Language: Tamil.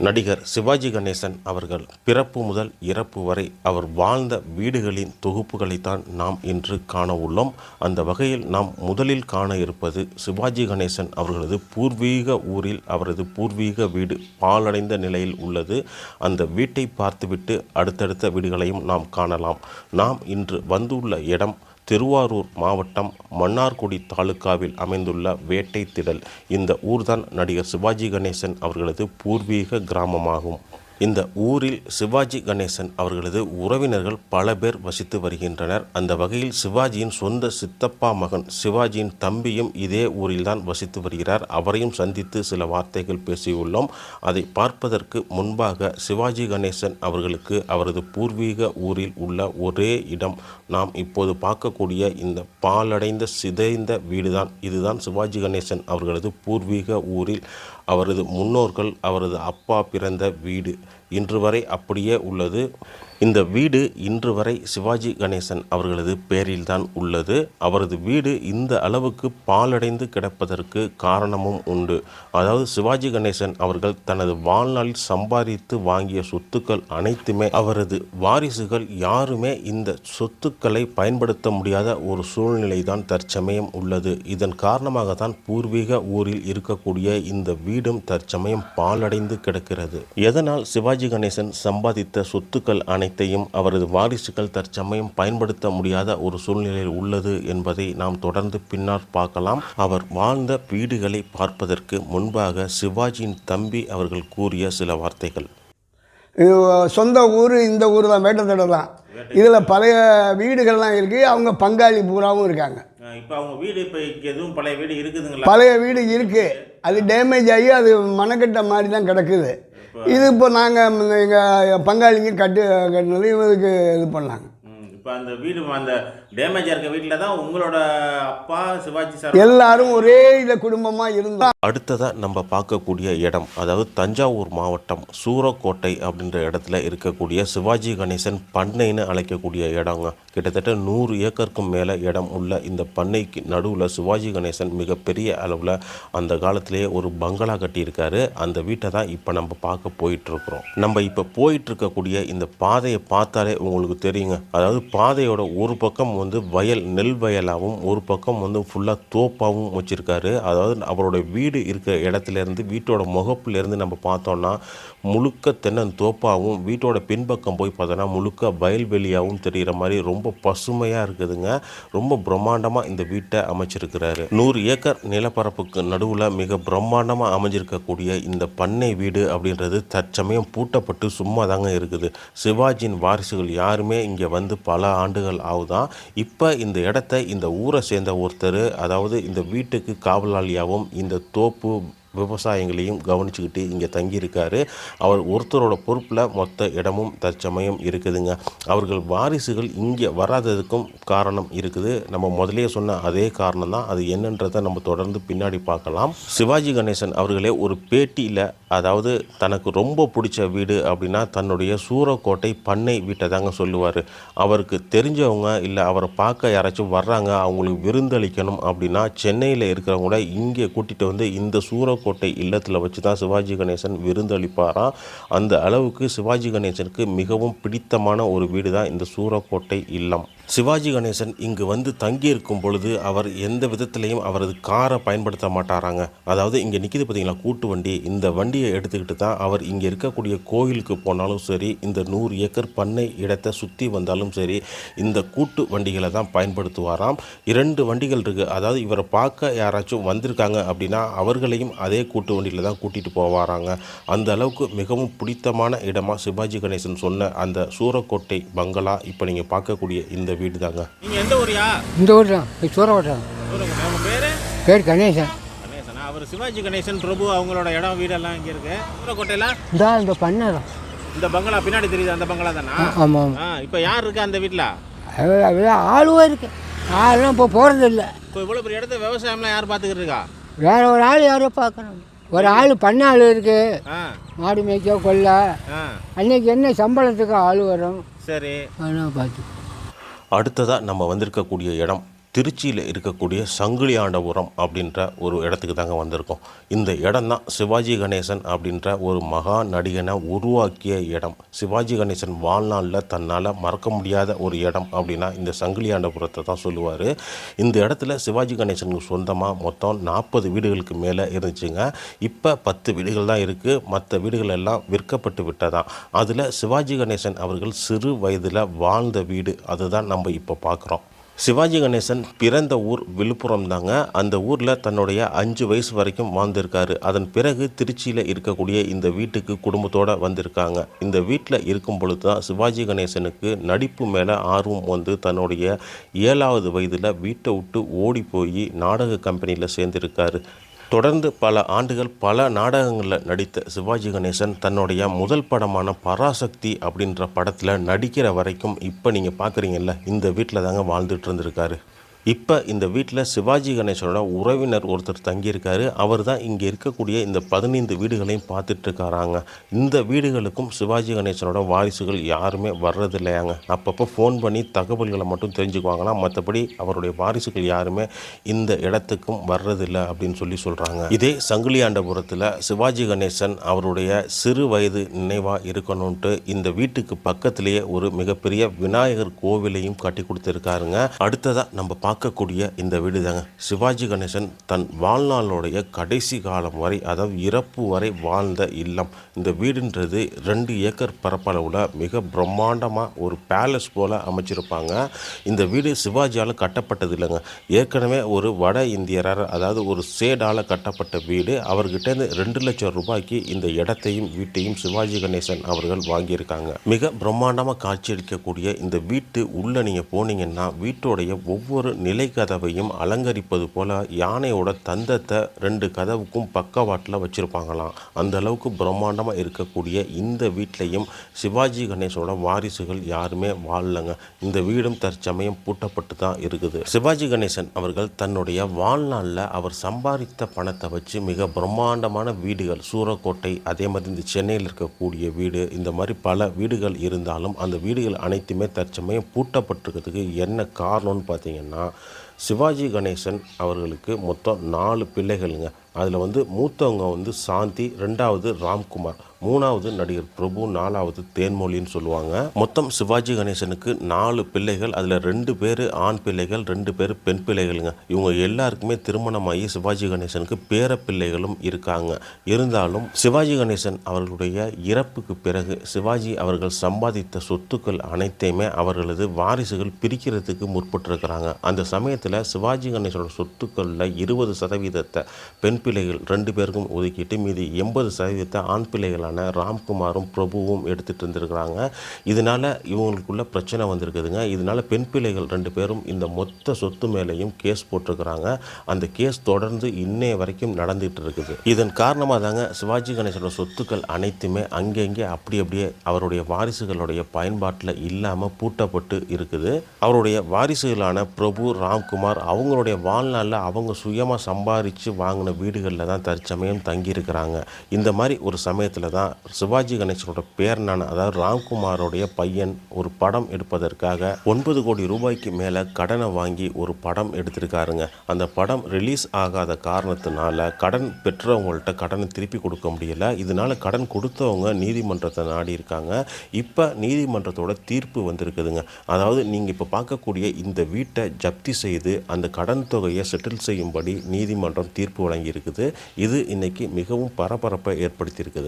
நடிகர் சிவாஜி கணேசன் அவர்கள் பிறப்பு முதல் இறப்பு வரை அவர் வாழ்ந்த வீடுகளின் தொகுப்புகளைத்தான் நாம் இன்று காண உள்ளோம். அந்த வகையில் நாம் முதலில் காண இருப்பது சிவாஜி கணேசன் அவர்களது பூர்வீக ஊரில் அவரது பூர்வீக வீடு பாழடைந்த நிலையில் உள்ளது. அந்த வீட்டை பார்த்துவிட்டு அடுத்தடுத்த வீடுகளையும் நாம் காணலாம். நாம் இன்று வந்துள்ள இடம் திருவாரூர் மாவட்டம் மன்னார்குடி தாலுகாவில் அமைந்துள்ள வேட்டை திடல் இந்த ஊர்தான் நடிகர் சிவாஜி கணேசன் அவர்களது பூர்வீக கிராமமாகும். இந்த ஊரில் சிவாஜி கணேசன் அவர்களது உறவினர்கள் பல பேர் வசித்து வருகின்றனர். அந்த வகையில் சிவாஜியின் சொந்த சித்தப்பா மகன் சிவாஜியின் தம்பியும் இதே ஊரில்தான் வசித்து வருகிறார். அவரையும் சந்தித்து சில வார்த்தைகள் பேசியுள்ளோம். அதை பார்ப்பதற்கு முன்பாக சிவாஜி கணேசன் அவர்களுக்கு அவரது பூர்வீக ஊரில் உள்ள ஒரே இடம். நாம் இப்போது பார்க்கக்கூடிய இந்த பாலடைந்த சிதைந்த வீடுதான். இதுதான் சிவாஜி கணேசன் அவர்களது பூர்வீக ஊரில் அவரது முன்னோர்கள் அவரது அப்பா பிறந்த வீடு. இன்று வரை அப்படியே உள்ளது. இந்த வீடு இன்று வரை சிவாஜி கணேசன் அவர்களது பேரில்தான் உள்ளது. அவரது வீடு இந்த அளவுக்கு பாலடைந்து கிடப்பதற்கு காரணமும் உண்டு. அதாவது சிவாஜி கணேசன் அவர்கள் தனது வாழ்நாளில் சம்பாதித்து வாங்கிய சொத்துக்கள் அனைத்துமே அவரது வாரிசுகள். யாருமே இந்த சொத்துக்களை பயன்படுத்த முடியாத ஒரு சூழ்நிலை தான் தற்சமயம் உள்ளது. இதன் காரணமாக தான் பூர்வீக ஊரில் இருக்கக்கூடிய இந்த வீடும் தற்சமயம் பாலடைந்து கிடக்கிறது. எதனால் சிவாஜி கணேசன் சம்பாதித்த சொத்துக்கள் அனைத்தையும் அவரது வாரிசுகள் தற்சமயம் பயன்படுத்த முடியாத ஒரு சூழ்நிலையில் உள்ளது என்பதை நாம் தொடர்ந்து பின்னால் பார்க்கலாம். அவர் வாழ்ந்த வீடுகளை பார்ப்பதற்கு முன்பாக சிவாஜியின் தம்பி அவர்கள் கூறிய சில வார்த்தைகள். இது சொந்த ஊர் இந்த ஊர் தான் வேட்டத்தடை தான் இதில் பழைய வீடுகள்லாம் இருக்குது அவங்க பங்காளி பூராவும் இருக்காங்க. இப்போ அவங்க வீடு இப்போ எதுவும் பழைய வீடு இருக்குதுங்களா? பழைய வீடு இருக்குது அது டேமேஜ் ஆகி அது மனக்கட்ட மாதிரி தான் கிடக்குது. இது இப்போ நாங்கள் எங்கள் பங்காளிங்க கட்டு கட்டினது இவருக்கு இது பண்ணாங்க. இப்போ அந்த வீடு அந்த டேமேஜாக இருக்க வீட்டில் தான் உங்களோட அப்பா சிவாஜி சார் எல்லாரும் ஒரே இத குடும்பமாக இருந்தால் அடுத்ததாக நம்ம பார்க்கக்கூடிய இடம் அதாவது தஞ்சாவூர் மாவட்டம் சூரக்கோட்டை அப்படின்ற இடத்துல இருக்கக்கூடிய சிவாஜி கணேசன் பண்ணைன்னு அழைக்கக்கூடிய இடங்க. கிட்டத்தட்ட நூறு ஏக்கருக்கும் மேலே இடம் உள்ள இந்த பண்ணைக்கு நடுவில் சிவாஜி கணேசன் மிகப்பெரிய அளவில் அந்த காலத்திலேயே ஒரு பங்களா கட்டியிருக்காரு. அந்த வீட்டை தான் இப்போ நம்ம பார்க்க போயிட்டு இருக்கிறோம் நம்ம இப்போ போயிட்டு இருக்கக்கூடிய இந்த பாதையை பார்த்தாலே உங்களுக்கு தெரியுங்க. அதாவது பாதையோட ஒரு பக்கம் வந்து வயல் நெல் வயலாகவும் ஒரு பக்கம் வந்து ஃபுல்லாக தோப்பாகவும் வச்சுருக்காரு. அதாவது அவரோட வீடு இருக்கிற இடத்துல இருந்து வீட்டோட முகப்புலேருந்து நம்ம பார்த்தோன்னா முழுக்க தென்னன் தோப்பாகவும் வீட்டோட பின்பக்கம் போய் பார்த்தோன்னா முழுக்க வயல்வெளியாகவும் தெரிகிற மாதிரி ரொம்ப பசுமையாக இருக்குதுங்க. ரொம்ப பிரம்மாண்டமாக இந்த வீட்டை அமைச்சிருக்கிறாரு. நூறு ஏக்கர் நிலப்பரப்புக்கு நடுவில் மிக பிரம்மாண்டமாக அமைஞ்சிருக்கக்கூடிய இந்த பண்ணை வீடு அப்படின்றது தற்சமயம் பூட்டப்பட்டு சும்மா தாங்க இருக்குது. சிவாஜியின் வாரிசுகள் யாருமே இங்கே வந்து பல ஆண்டுகள் ஆகுதான். இப்போ இந்த இடத்த இந்த ஊரை சேர்ந்த ஒருத்தர் அதாவது இந்த வீட்டுக்கு காவலாளியாகவும் இந்த தோப்பு விவசாயங்களையும் கவனிச்சுக்கிட்டு இங்கே தங்கியிருக்காரு. அவர் ஒருத்தரோட பொறுப்பில் மொத்த இடமும் தற்சமயம் இருக்குதுங்க. அவர்கள் வாரிசுகள் இங்கே வராததுக்கும் காரணம் இருக்குது. நம்ம முதலே சொன்ன அதே காரணம் தான். அது என்னன்றதை நம்ம தொடர்ந்து பின்னாடி பார்க்கலாம். சிவாஜி கணேசன் அவர்களே ஒரு பேட்டியில் அதாவது தனக்கு ரொம்ப பிடிச்ச வீடு அப்படின்னா தன்னுடைய சூரக்கோட்டை பண்ணை வீட்டை தாங்க சொல்லுவார். அவருக்கு தெரிஞ்சவங்க இல்லை அவரை பார்க்க யாராச்சும் வர்றாங்க அவங்களுக்கு விருந்தளிக்கணும் அப்படின்னா சென்னையில் இருக்கிறவங்க கூட இங்கே கூட்டிகிட்டு வந்து இந்த சூர கோட்டை இல்லத்தில் வச்சு தான் சிவாஜி கணேசன் விருந்தளிப்பாராம் அந்த அளவுக்கு சிவாஜி கணேசனுக்கு மிகவும் பிடித்தமான ஒரு வீடு தான் இந்த சூரக்கோட்டை இல்லம். சிவாஜி கணேசன் இங்கு வந்து தங்கியிருக்கும் பொழுது அவர் எந்த விதத்திலையும் அவரது காரை பயன்படுத்த மாட்டாராங்க. அதாவது இங்கே நிற்கிது பார்த்தீங்களா கூட்டு வண்டி. இந்த வண்டியை எடுத்துக்கிட்டு தான் அவர் இங்கே இருக்கக்கூடிய கோயிலுக்கு போனாலும் சரி இந்த நூறு ஏக்கர் பண்ணை இடத்தை சுற்றி வந்தாலும் சரி இந்த கூட்டு வண்டிகளை தான் பயன்படுத்துவாராம். இரண்டு வண்டிகள் இருக்குது அதாவது இவரை பார்க்க யாராச்சும் வந்திருக்காங்க அப்படின்னா அவர்களையும் அதே கூட்டு வண்டியில் தான் கூட்டிகிட்டு போவாராங்க அந்த அளவுக்கு மிகவும் பிடித்தமான இடமா சிவாஜி கணேசன் சொன்ன அந்த சூரக்கோட்டை பங்களா இப்போ நீங்கள் பார்க்கக்கூடிய இந்த வீடு தாங்க நீங்கள் எந்த ஊரியா? இந்த ஊர் தான் உங்கள் பேர்? பேர் கணேசன். கணேசனா? அவர் சிவாஜி கணேசன் பிரபு அவங்களோட இடம் வீடெல்லாம் இங்கே இருக்கு. சூரக்கோட்டையில்? இந்த இந்த பண்ணை தான் இந்த பங்களா பின்னாடி தெரியுது? அந்த பங்களா தானா? ஆமாம் இப்போ யார் இருக்கா அந்த வீட்டில் அது ஆளுவா இருக்கு. ஆளும் இப்போ போகிறது இல்லை இப்போ இவ்வளோ பெரிய இடத்த விவசாயம்லாம் யார் பார்த்துக்கிட்டு இருக்கா? வேற ஒரு ஆள் யாரோ பார்க்கணும். ஒரு ஆள் பண்ண ஆள் இருக்கு மாடு மேய்க்க கொல்ல. அன்னைக்கு என்ன சம்பளத்துக்கு ஆள் வரும்? சரி. பார்த்து. அடுத்ததாக நம்ம வந்திருக்கக்கூடிய இடம் திருச்சியில் இருக்கக்கூடிய சங்கிலியாண்டபுரம் அப்படின்ற ஒரு இடத்துக்கு தாங்க வந்திருக்கோம். இந்த இடம் தான் சிவாஜி கணேசன் அப்படின்ற ஒரு மகா நடிகனை உருவாக்கிய இடம். சிவாஜி கணேசன் வாழ்நாளில் தன்னால் மறக்க முடியாத ஒரு இடம் அப்படின்னா இந்த சங்கிலியாண்டபுரத்தை தான் சொல்லுவார். இந்த இடத்துல சிவாஜி கணேசனுக்கு சொந்தமாக மொத்தம் நாற்பது வீடுகளுக்கு மேலே இருந்துச்சுங்க. இப்போ பத்து வீடுகள் தான் இருக்குது மற்ற வீடுகள் எல்லாம் விற்கப்பட்டு விட்டதாம் அதில் சிவாஜி கணேசன் அவர்கள் சிறு வயதில் வாழ்ந்த வீடு. அதுதான் நம்ம இப்போ பார்க்குறோம் சிவாஜி கணேசன் பிறந்த ஊர் விழுப்புரம் தாங்க அந்த ஊரில் தன்னுடைய அஞ்சு வயசு வரைக்கும் வாழ்ந்திருக்காரு. அதன் பிறகு திருச்சியில் இருக்கக்கூடிய இந்த வீட்டுக்கு குடும்பத்தோடு வந்திருக்காங்க. இந்த வீட்டில் இருக்கும் பொழுது தான் சிவாஜி கணேசனுக்கு நடிப்பு மேலே ஆர்வம் வந்து தன்னுடைய ஏழாவது வயதில் வீட்டை விட்டு ஓடி போய் நாடக கம்பெனியில் சேர்ந்திருக்காரு. தொடர்ந்து பல ஆண்டுகள் பல நாடகங்களில் நடித்த சிவாஜி கணேசன் தன்னுடைய முதல் படமான பராசக்தி அப்படின்ற படத்தில் நடிக்கிற வரைக்கும் இப்போ நீங்கள் பார்க்குறீங்கல்ல இந்த வீட்டில் தாங்க வாழ்ந்துட்டு இருந்திருக்காரு. இப்போ இந்த வீட்டில் சிவாஜி கணேசனோட உறவினர் ஒருத்தர் தங்கியிருக்காரு. அவர் தான் இங்கே இருக்கக்கூடிய இந்த பதினைந்து வீடுகளையும் பார்த்துட்ருக்காராங்க. இந்த வீடுகளுக்கும் சிவாஜி கணேசனோட வாரிசுகள் யாருமே வர்றதில்லையாங்க. அப்பப்போ ஃபோன் பண்ணி தகவல்களை மட்டும் தெரிஞ்சுக்குவாங்களாம் மற்றபடி அவருடைய வாரிசுகள் யாருமே இந்த இடத்துக்கும் வர்றதில்லை அப்படின்னு சொல்லி சொல்கிறாங்க இதே சங்கிலியாண்டபுரத்தில் சிவாஜி கணேசன் அவருடைய சிறு வயது நினைவாக இருக்கணும்ன்ட்டு இந்த வீட்டுக்கு பக்கத்திலேயே ஒரு மிகப்பெரிய விநாயகர் கோவிலையும் கட்டி கொடுத்துருக்காருங்க. அடுத்ததாக நம்ம பார்க்கக்கூடிய இந்த வீடு தாங்க. சிவாஜி கணேசன் தன் வாழ்நாளுடைய கடைசி காலம் வரை அதாவது இறப்பு வரை வாழ்ந்த இல்லம். இந்த வீடுன்றது ரெண்டு ஏக்கர் பரப்பளவில் மிக பிரம்மாண்டமாக ஒரு பேலஸ் போல் அமைச்சிருப்பாங்க. இந்த வீடு சிவாஜியால் கட்டப்பட்டது இல்லைங்க. ஏற்கனவே ஒரு வட இந்தியரார் அதாவது ஒரு சேடால் கட்டப்பட்ட வீடு. அவர்கிட்டேருந்து ரெண்டு லட்சம் ரூபாய்க்கு இந்த இடத்தையும் வீட்டையும் சிவாஜி கணேசன் அவர்கள் வாங்கியிருக்காங்க. மிக பிரம்மாண்டமாக காட்சியளிக்கக்கூடிய இந்த வீட்டு உள்ளே நீங்கள் போனீங்கன்னா வீட்டோடைய ஒவ்வொரு நிலை கதவையும் அலங்கரிப்பது போல் யானையோட தந்தத்தை ரெண்டு கதவுக்கும் பக்கவாட்டில் வச்சுருப்பாங்களாம். அந்த அளவுக்கு பிரம்மாண்டமாக இருக்கக்கூடிய இந்த வீட்லேயும் சிவாஜி கணேசோட வாரிசுகள் யாருமே வாழலைங்க. இந்த வீடும் தற்சமயம் பூட்டப்பட்டு தான் இருக்குது. சிவாஜி கணேசன் அவர்கள் தன்னுடைய வாழ்நாளில் அவர் சம்பாதித்த பணத்தை வச்சு மிக பிரம்மாண்டமான வீடுகள் சூரக்கோட்டை அதே மாதிரி இந்த சென்னையில் இருக்கக்கூடிய வீடு இந்த மாதிரி பல வீடுகள் இருந்தாலும் அந்த வீடுகள் அனைத்துமே தற்சமயம் பூட்டப்பட்டிருக்கிறதுக்கு என்ன காரணம்னு பார்த்தீங்கன்னா சிவாஜி கணேசன் அவர்களுக்கு மொத்தம் நாலு பிள்ளைகளுங்க. அதில் வந்து மூத்தவங்க வந்து சாந்தி ரெண்டாவது ராம்குமார். மூணாவது நடிகர் பிரபு நாலாவது தேன்மொழின்னு சொல்லுவாங்க. மொத்தம் சிவாஜி கணேசனுக்கு நாலு பிள்ளைகள் அதில் ரெண்டு பேர் ஆண் பிள்ளைகள் ரெண்டு பேர் பெண் பிள்ளைகளுங்க. இவங்க எல்லாருக்குமே திருமணமாகி சிவாஜி கணேசனுக்கு பேர பிள்ளைகளும் இருக்காங்க. இருந்தாலும் சிவாஜி கணேசன் அவர்களுடைய இறப்புக்கு பிறகு சிவாஜி அவர்கள் சம்பாதித்த சொத்துக்கள் அனைத்தையுமே அவர்களது வாரிசுகள் பிரிக்கிறதுக்கு முற்பட்டிருக்கிறாங்க. அந்த சமயத்தில் சிவாஜி கணேசனோட சொத்துக்களில் இருபது சதவீதத்தை பெண் பிள்ளைகள் ரெண்டு பேருக்கும் ஒதுக்கிட்டு மீதி எண்பது சதவீதத்தை ஆண் பிள்ளைகளான ராம்குமாரும் பிரபுவும் எடுத்துகிட்டு இருந்திருக்கிறாங்க இதனால் இவங்களுக்குள்ள பிரச்சனை வந்திருக்குதுங்க. இதனால் பெண் பிள்ளைகள் ரெண்டு பேரும் இந்த மொத்த சொத்து மேலேயும் கேஸ் போட்டிருக்கிறாங்க. அந்த கேஸ் தொடர்ந்து இன்னைய வரைக்கும் நடந்துகிட்டு இருக்குது. இதன் காரணமாக தாங்க சிவாஜி கணேசனோட சொத்துக்கள் அனைத்துமே அங்கங்கே அப்படி அப்படியே அவருடைய வாரிசுகளுடைய பயன்பாட்டில் இல்லாமல் பூட்டப்பட்டு இருக்குது. அவருடைய வாரிசுகளான பிரபு ராம்குமார் அவங்களுடைய வாழ்நாளில் அவங்க சுயமாக சம்பாதிச்சு வாங்கின வீடுகளில் தான் தற்சமயம் தங்கியிருக்கிறாங்க. இந்த மாதிரி ஒரு சமயத்தில் தான் தான் சிவாஜி கணேசனோட பேரனான அதாவது ராம்குமாரோடைய பையன் ஒரு படம் எடுப்பதற்காக ஒன்பது கோடி ரூபாய்க்கு மேலே கடனை வாங்கி ஒரு படம் எடுத்திருக்காருங்க. அந்த படம் ரிலீஸ் ஆகாத காரணத்தினால கடன் பெற்றவங்கள்ட்ட கடனை திருப்பி கொடுக்க முடியல. இதனால கடன் கொடுத்தவங்க நீதிமன்றத்தை நாடி இருக்காங்க. இப்போ நீதிமன்றத்தோட தீர்ப்பு வந்திருக்குதுங்க. அதாவது நீங்கள் இப்போ பார்க்கக்கூடிய இந்த வீட்டை ஜப்தி செய்து அந்த கடன் தொகையை செட்டில் செய்யும்படி நீதிமன்றம் தீர்ப்பு வழங்கியிருக்குது. இது இன்னைக்கு மிகவும் பரபரப்பை ஏற்படுத்தியிருக்குது.